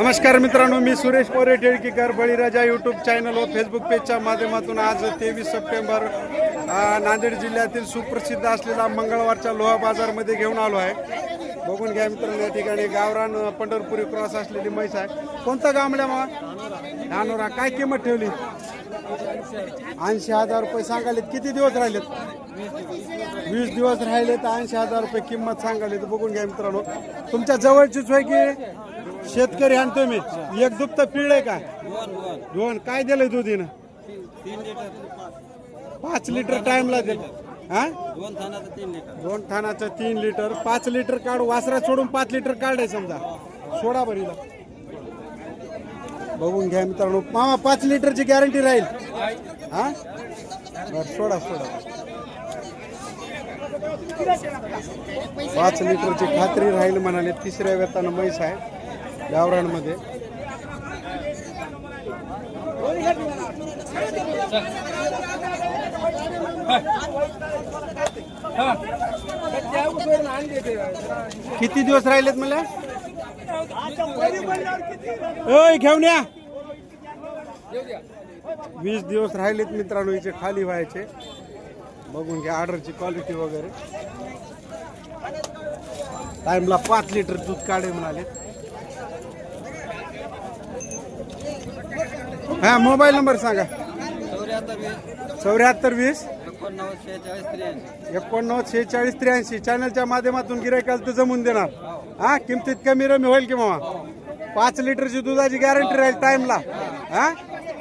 नमस्कार मित्रांनो मी Suresh More Tilkikar Baliraja YouTube channel व फेसबुक पेजच्या माध्यमातून आज तेवीस सप्टेंबर नांदेड जिल्ह्यातील सुप्रसिद्ध असलेला मंगळवारच्या लोहा बाजारमध्ये घेऊन आलो आहे. बघून घ्या मित्रांनो या ठिकाणी गावरान पंढरपुरी क्रॉस असलेली म्हैस आहे. कोणता गामल्या मग नानोरा काय किंमत ठेवली? ऐंशी हजार रुपये सांगालेत किती दिवस राहिलेत? वीस दिवस राहिले तर ऐंशी हजार रुपये किंमत सांगाली तर बघून घ्या मित्रांनो. तुमच्या जवळचीच होय की? शेतकरी आणतो मी एक दुप्त पिळे का? दोन. काय दिलंय दुधीनं? पाच लिटर टाइमला दिलं. हा? दोन थानाचं तीन लिटर. दोन तीन लिटर पाच लिटर काढ. वासरा सोडून पाच लिटर काढाय समजा. सोडा बरीला बघून घ्या मित्रांनो. मामा पाच लिटरची गॅरंटी राहील. हा? बरं सोडा सोडा. पाच लिटरची खात्री राहील म्हणाले. तिसऱ्या वेतानं म्हैस आहे. गावरांमध्ये किती दिवस राहिलेत मला? घेऊन या. वीस दिवस राहिलेत मित्रांनो इथे खाली व्हायचे. बघून घ्या ऑर्डरची क्वालिटी वगैरे. टाइमला पाच लिटर दूध काढे म्हणाले. हा मोबाईल नंबर सांगा. चौऱ्याहत्तर वीस. एकोणनव्वद शेहेचाळीस त्र्याऐंशी. चॅनलच्या माध्यमातून गिरायकाला तर जमून देणार. हा किमतीत कमी रमी होईल की मामा? पाच लिटरची दुधाची गॅरंटी राहील टाइमला हा?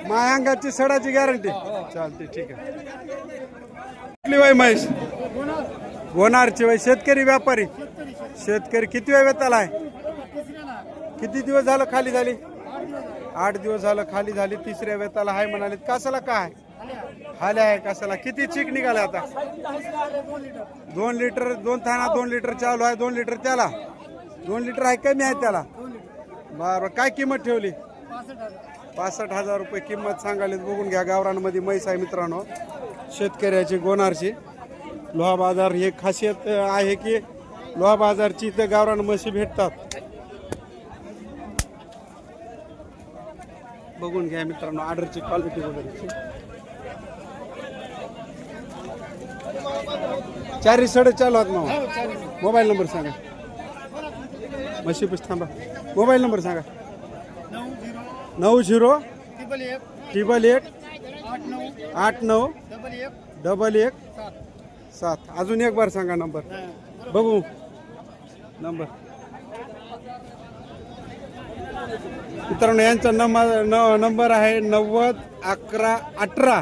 मायांगाची सडाची गॅरंटी चालते ठीक आहे. कुठली बाई महेश? होणारची बाई शेतकरी व्यापारी. शेतकरी किती वेळ वेताला आहे? किती दिवस झालं खाली झाली? आठ दिवस झालं खाली झाली तिसऱ्या वेताला आहे म्हणाले कसाला काय? खाली आहे कसाला किती चीक निघाला आता? दोन लिटर दोन थाना दोन लिटर चालू आहे दोन लिटर त्याला. दोन लिटर आहे कमी आहे त्याला. बरं काय किंमत ठेवली? पासष्ट हजार रुपये किंमत सांगाली बघून घ्या गावरांमध्ये म्हैस आहे मित्रांनो. शेतकऱ्याची गोनारची लोहा बाजार ही खासियत आहे की लोहा बाजारची इथं गावरान म्हशी भेटतात. बघून घ्या मित्रांनो ऑर्डरची क्वालिटी वगैरे चारी सडे चालू आहेत मग मोबाईल नंबर सांगा. म्हशी पुस थांबा. मोबाईल नंबर सांगा. नऊ झिरो ट्रिपल एट आठ नऊ. डबल एक. सात. अजून एक बार सांगा नंबर. बघू. नंबर. मित्रांनो यांचा नंबर नंबर आहे नव्वद अकरा अठरा.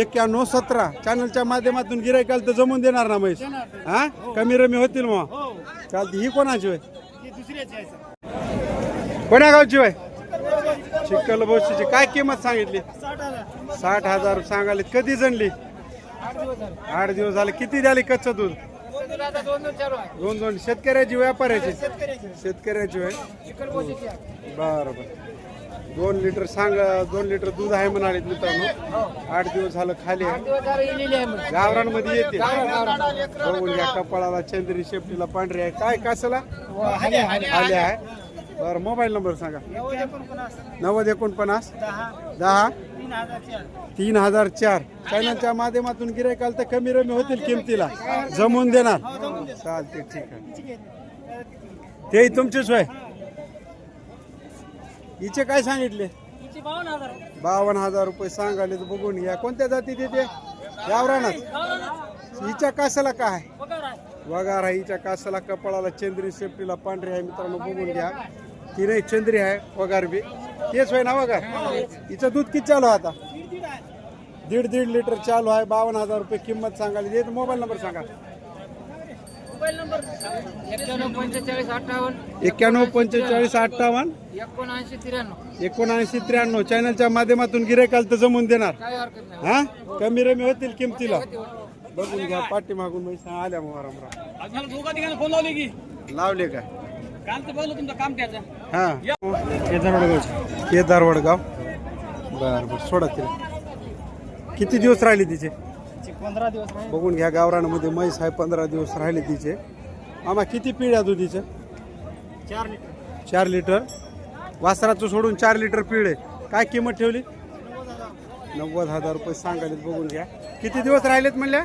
एक्क्याण्णव सतरा. चॅनलच्या माध्यमातून गिरायकाल तर जमून देणार ना म्हैस हा? कमी रमी होतील मग? चालते ही कोणाची होय? कोण्या गावची होय? चिक्कल बोशीची काय किंमत सांगितली? साठ हजार. सांगाले कधी जणली आठ दिवस झाले. किती झाले कच्चं दूध? दोन दोन शेतकऱ्याची व्यापाऱ्याची. शेतकऱ्याची. होय बरं बरं. दोन लिटर सांग दोन लिटर दूध आहे म्हणाले मित्रांनो. आठ दिवस झालं खाली आहे. गावरांमध्ये येते. बघून घ्या कपाळाला चंद्री शेपटीला पांढरी आहे. काय कासला आले आहे. बरं मोबाईल नंबर सांगा. नव्वद एकोणपन्नास. दहा. तीन हजार चार. चॅनलच्या माध्यमातून गिरायकाल तर कमी रमी होतील किमतीला. जमून देणार. चालते ठीक आहे. ते तुमचीच सोय. हिचे काय सांगितले? बावन्न हजार रुपये सांगाले तर बघून घ्या. कोणत्या जाती देते गावरानात हिच्या कासाला काय? वगार. आहे हिच्या कासाला कपाळाला चंद्री सेफ्टीला पांढरी आहे मित्रांनो बघून घ्या. तिने चंद्री आहे वगार बी. तेच होय ना वगार हिचं दूध किती चालू आहे आता? दीड दीड लिटर चालू आहे. बावन्न हजार रुपये किंमत सांगायला देत मोबाईल नंबर सांगा. एक्क्याण्णव पंचेचाळीस अठ्ठावन्न. एकोणऐंशी त्र्याण्णव. एकोणऐंशी त्र्याण्णव. चॅनलच्या माध्यमातून गिरायकाल तर जमून देणार. काय हरकत नाही. हा? कमी रमी होतील किमतीला. बघून घ्या. पाठीमागून आल्या मोहरमरा आज मला दोघा ठिकाणी फोन लावले की. लावले काय? हा. केदार वडगाव बर बर सोडा तिला. किती दिवस राहिले तिचे? पंधरा दिवस बघून घ्या गावरानामध्ये म्हैस आहे पंधरा दिवस राहिले तिचे. आम्हा किती पिढ्या दुधीचे चार लिटर. चार लिटर. वासराचं सोडून चार लिटर पिळे काय किंमत ठेवली? नव्वद हजार रुपये सांगायला बघून घ्या. किती दिवस राहिलेत म्हणल्या?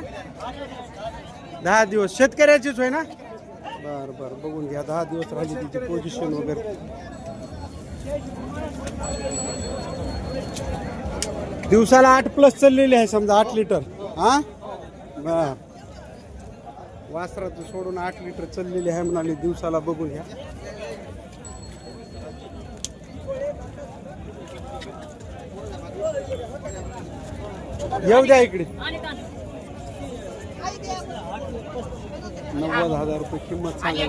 दहा दिवस. शेतकऱ्याचीच होय ना? बर बर. बघून घ्या. दहा दिवस राहिली तिची पोझिशन वगैरे. दिवसाला आठ प्लस चाललेली आहे समजा आठ लिटर हा? बर. वासराचं सोडून आठ लिटर चाललेली आहे म्हणाली. दिवसाला बघून घ्या. येऊ द्या इकडे. नव्वद हजार रुपये किंमत सांगा.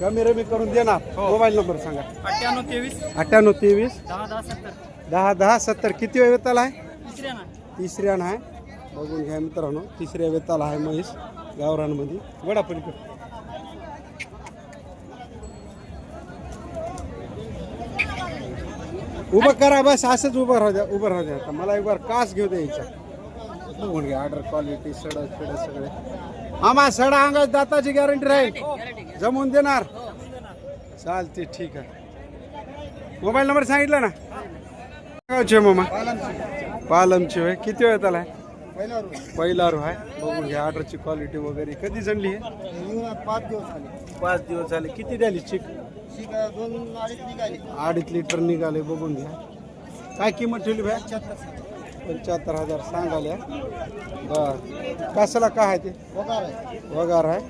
कमी रमी करून देणार. मोबाईल नंबर सांगा. अठ्ठ्याण्णव तेवीस. अठ्ठ्याण्णव तेवीस. दहा दहा सत्तर. दहा दहा सत्तर. किती वेळ वेताला आहे? तिसऱ्या आहे बघून घ्या मित्रांनो. तिसऱ्या वेताला आहे म्हैस गावरांमध्ये वडापलीकडे उभं करा बस. असंच उभं राहू द्या उभं राहू द्या. मला एक बार कास घेऊ द्यायचा बघून घ्या ऑर्डर क्वालिटी सडा फिड सगळे. मामा सडा अंगात दाताची गॅरंटी राहील. जमवून देणार. चालते ठीक आहे. मोबाईल नंबर सांगितला ना? गावचे मामा. पालमची होय. किती वेळ त्याला? पहिला रो आहे. बघून घ्या ऑर्डरची क्वालिटी वगैरे. कधी जणली आहे पाच दिवस झाले. पाच दिवस झाले. किती द्याली चिक दोन अडीच लिटर निघाले बघून घ्या. काय किंमत ठेवली भाई पंच्याहत्तर हजार सांगाल्या. बर. कशाला काय आहे ते? वगार आहे. वगार आहे?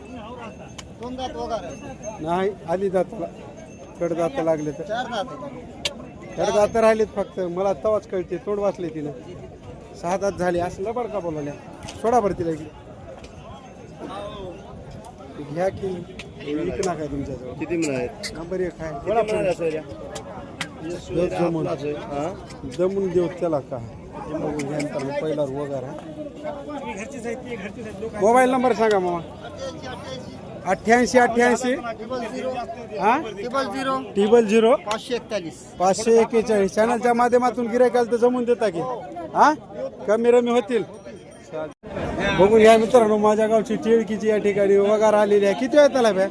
दोन दात वगार आहे. नाही आली दाताला कडदात लागले तर. चार दात आहे कडदात राहिलेत फक्त. मला तवाच कळते. तोंड वाचले तिनं. सहा दात झाले. असं लबाड का बोलाल्या सोडा बरं तिला इकडे. घ्या की. विक ना काय तुमच्याजवळ. किती मिळाले? नंबर एक आहे. जमून जमून देऊ त्याला का? बघून घ्या पहिला वगैरे मोबाईल नंबर सांगा मामा. अठ्ठ्याऐंशी अठ्ठ्याऐंशी. हा? टिबल झिरो झिरो पाचशे एकतालीस पाचशे एक्केचाळीस. चॅनलच्या माध्यमातून गिरायकाला तर जमून देता की. हा? कमी रमी होतील. बघून घ्या मित्रांनो माझ्या गावची टिळकीची या ठिकाणी वगार आलेली आहे. किती वेळ त्याला भ्या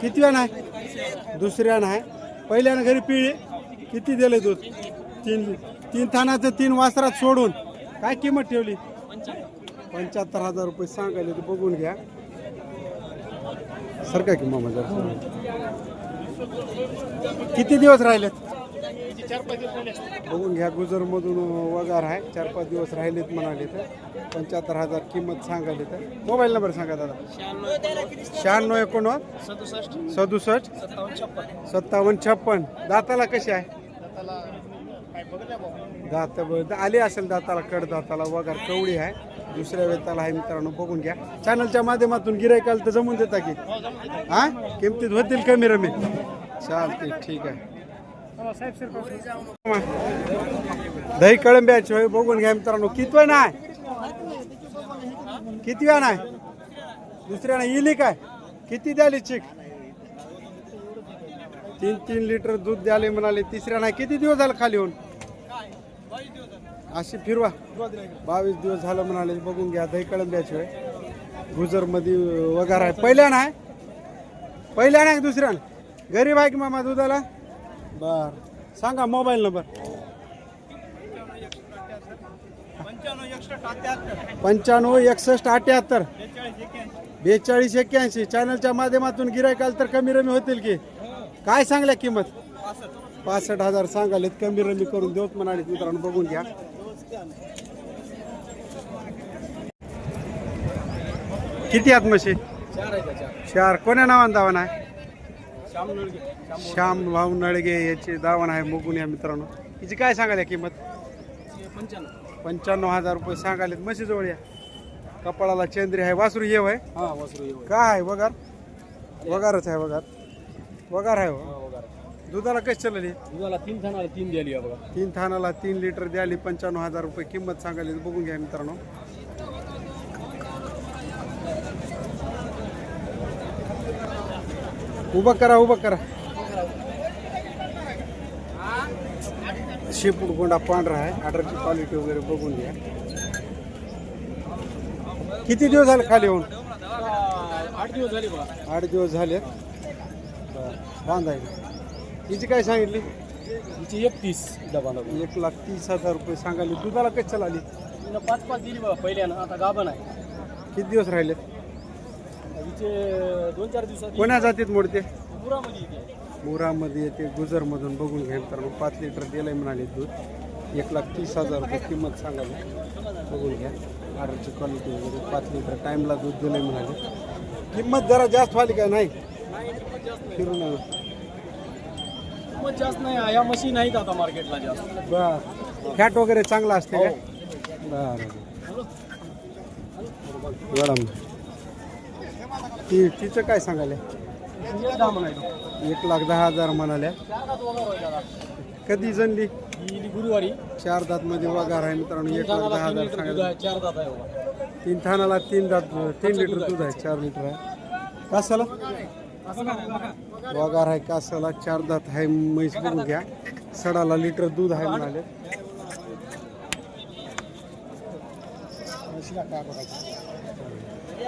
किती वेळ नाही? दुसऱ्या नाही. पहिल्यानं घरी पिळे किती दिले दूध? तीन तीन थानाचं तीन वासरात सोडून काय किंमत ठेवली? पंच्याहत्तर हजार रुपये सांगायले ते बघून घ्या. सर काय किंमत माझ्या किती दिवस राहिलेत? बघून घ्या गुजरमधून वगार आहे. चार पाच दिवस राहिलेत म्हणाले तर. पंच्याहत्तर हजार किंमत सांगायले तर मोबाईल नंबर सांगा दादा. शहाण्णव एकोणवद सदुसष्ट. सदुसष्ट. सत्तावन्न छप्पन. सत्तावन्न छप्पन. दाताला कशी आहे? दात ब- आली असेल दाताला कड दाताला वगार कवडी आहे? दुसऱ्या वेताला आहे मित्रांनो बघून घ्या. चॅनलच्या माध्यमातून गिरायकाला तर जमून देता की. हा किमतीत होतील कमी रमी. चालते ठीक आहे. दही कळंब्याची होय बघून घ्या मित्रांनो. कितवं नाही? किती वेळा नाही. दुसऱ्यानं इली काय? किती द्याली चिक? तीन तीन लिटर दूध द्याले म्हणाले. तिसऱ्या नाही. किती दिवस झाले खाली होऊन अशी फिरवा. बावीस दिवस झालं म्हणाले. बघून घ्या. दही कळंब्याची होय गुजरमध्ये वगार आहे. पहिल्या नाही? पहिल्या नाही दुसऱ्या? गरीब आहे की मामा दुधाला? बर. सांगा मोबाईल नंबर. पंच्याण्णव एकसष्ट अठ्याहत्तर. बेचाळीस एक्क्याऐंशी. चॅनलच्या माध्यमातून गिरायकाल तर कमी रमी होतील की? काय सांगल्या किंमत? पासष्ट हजार सांगालेत. कमी रमी करून देऊत म्हणाले मित्रांनो. बघून घ्या. किती आत म्हशी? चार कोण्या नावानं दावण आहे श्याम भाऊ नळगे याची दावण आहे बघून या मित्रांनो. हिची काय सांगायला किंमत? पंच्याण्णव. पंच्याण्णव हजार रुपये सांगालेत म्हशी जवळ या. कपाळाला चंद्री आहे. वासरू येव आहे. हा वासरू काय आहे? वगार? वगारच आहे वगार. वगार आहे हो. दुधाला कशी चालली? दुधाला तीन थानाला तीन द्याली बघा. तीन थानाला तीन लिटर द्याली पंच्याण्णव हजार रुपये किंमत सांगायली बघून घ्या मित्रांनो. उभं करा उभं करा. शेपूट गोंडा पांढरा आहे. ऑर्डरची क्वालिटी वगैरे बघून घ्या. किती दिवस झाले खाली होऊन आठ दिवस झाले आठ दिवस झाले बांधायला. हिची काय सांगितली? हिची एकतीस डबा एक लाख तीस हजार रुपये सांगाली दुधाला कशी चालली तिनं पाच पाच दिली बघा पहिल्यानं. आता गाभण आहे. किती दिवस राहिले हिचे दोन चार दिवसात कोण्या जातीत मोडते? पुरामध्ये येते. मुरामध्ये येते गुजरमधून बघून घ्या तर मग पाच लिटर दिलंय म्हणाले दूध. एक लाख तीस हजार रुपये किंमत सांगाली बघून घ्या. ऑर्डरची क्वालिटी वगैरे. पाच लिटर टाईमला दूध दिलंय म्हणाले. किंमत जरा जास्त व्हाली काय नाही? फिरून आलो. किंमत जास्त नाही. या मशीन नाहीत आता मार्केटला जास्त. बर. फॅट वगैरे चांगला असते काय बरं मॅडम ती तिचं काय सांगायला? एक लाख दहा हजार म्हणाल्या. कधी जनली गुरुवारी चार दात मध्ये वगार आहे मित्रांनो एक लाख दहा हजार सांगायला. चार तीन थानाला तीन दात तीन लिटर दूध आहे चार लिटर आहे. कासाला? वगार आहे कासाला चार दात आहे म्हैस बघून घ्या. सडाला लिटर दूध आहे म्हणाले.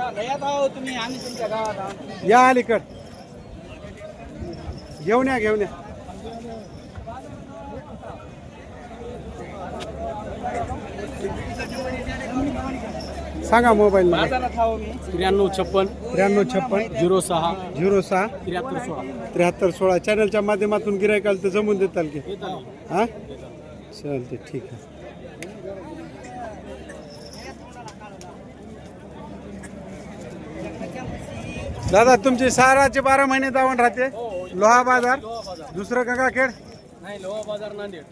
गयात आहो तुम्ही आम्ही तुमच्या गावात आहोत. या अलीकड. घेऊन या घेऊन या. सांगा मोबाईल नंबर. बाजारात आहो मी. त्र्याण्णव छप्पन त्र्याण्णव छप्पन झिरो सहा झिरो सहा त्र्याहत्तर सोळा. त्र्याहत्तर सोळा. चॅनलच्या माध्यमातून गिरायकाल तर जमून देताल की. हा? चालते ठीक आहे. दादा तुमची साराचे बारा महिने दावण राहते. लोहा बाजार. दुसरं गंगाखेड नाही लोहा बाजार नांदेड.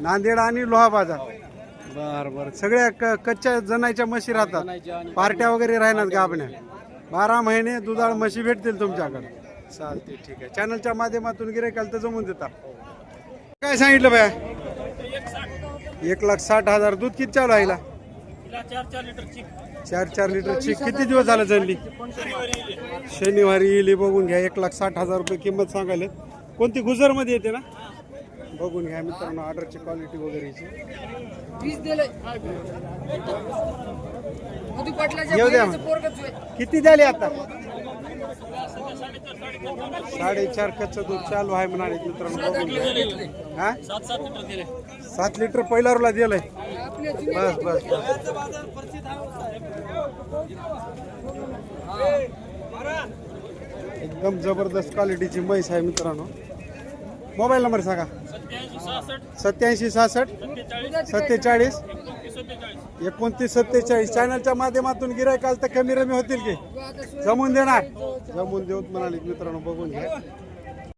नांदेड आणि लोहा बाजार. बर बर. सगळ्या क- कच्च्या जनाच्या म्हशी राहतात. पार्ट्या वगैरे राहणार गाबण्या बारा महिने दुधाळ म्हशी भेटतील तुमच्याकडे. चालते ठीक आहे. चॅनलच्या माध्यमातून गिरायकाल तर जमून देता काय सांगितलं बाया? एक लाख साठ हजार. दूध किती चालू आहे? चार चार चार चार लिटरची किती दिवस झालं जनली शनिवारी येईल बघून घ्या. एक लाख साठ हजार रुपये किंमत सांगायला. कोणती गुजरमध्ये येते ना? बघून घ्या मित्रांनो ऑर्डरची क्वालिटी वगैरे येऊ द्या. किती झाले आता? साडेचार कच्चं दूध चालू आहे म्हणाले मित्रांनो बघून घ्या. हा? सात लिटर पहिला रोला दिलंय बस बस बस. एकदम जबरदस्त क्वालिटीची म्हैस आहे मित्रांनो. मोबाईल नंबर सांगा. सत्याऐंशी सहासष्ट सत्तेचाळीस एकोणतीस सत्तेचाळीस. चॅनलच्या माध्यमातून गिरायकाल तर कमी रमी होतील की? जमून देणार? जमून देऊत म्हणाले मित्रांनो बघून घ्या.